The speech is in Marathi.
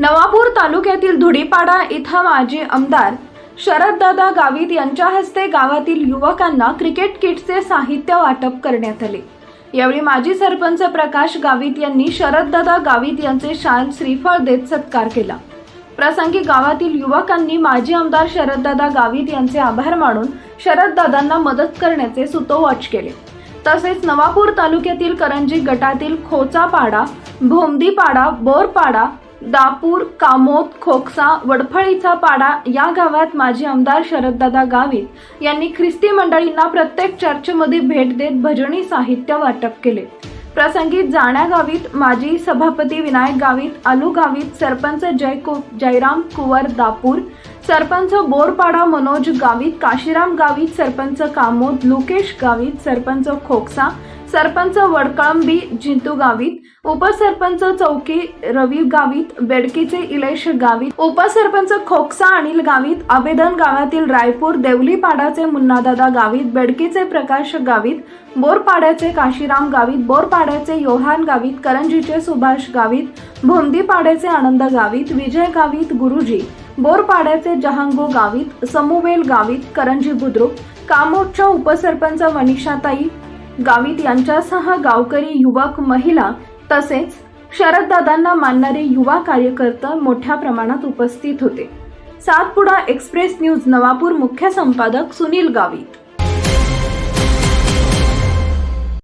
नवापूर तालुक्यातील धुडीपाडा इथं माजी आमदार शरददादा गावित यांच्या हस्ते गावातील युवकांना क्रिकेट किटचे साहित्य वाटप करण्यात आले. यावेळी माजी सरपंच प्रकाश गावित यांनी शरददादा गावित यांचे शाल श्रीफळ देत सत्कार केला. प्रसंगी गावातील युवकांनी माजी आमदार शरददादा गावित यांचे आभार मानून शरददादांना मदत करण्याचे सुतोवाच केले. तसेच नवापूर तालुक्यातील करंजी गटातील खोचापाडा भोमदीपाडा बोरपाडा दापूर कामोद खोकसा वडफळीचा पाडा या गावात माजी आमदार शरददादा गावित यांनी ख्रिस्ती मंडळींना प्रत्येक चर्चमध्ये भेट देत भजनी साहित्य वाटप केले. प्रसंगी जाण्या गावित माजी सभापती विनायक गावित आलू गावित सरपंच जयकु जयराम कुवर दापूर सरपंच बोरपाडा मनोज गावित काशीराम गावित सरपंच कामोद लुकेश गावित सरपंच खोकसा सरपंच वडकळंबी जिंतू गावित उपसरपंच चौकी रवी गावित बेडकीचे इलेश गावित उपसरपंच खोकसा अनिल गावित आबेदन गावातील रायपूर देवलीपाडाचे मुन्नादादा गावित बेडकीचे प्रकाश गावित बोरपाड्याचे काशीराम गावित बोरपाड्याचे योहान गावित करंजीचे सुभाष गावित भोंदीपाड्याचे आनंद गावित विजय गावित गुरुजी बोरपाड्याचे जहांगो गावित समूवेल गावित करंजी बुद्रुक कामोदच्या उपसरपंच मनीषाताई गावित यांच्यासह गावकरी युवक महिला तसेच शरददादांना मानणारे युवा कार्यकर्ता मोठ्या प्रमाणात उपस्थित होते. सातपुडा एक्सप्रेस न्यूज नवापूर मुख्य संपादक सुनील गावित.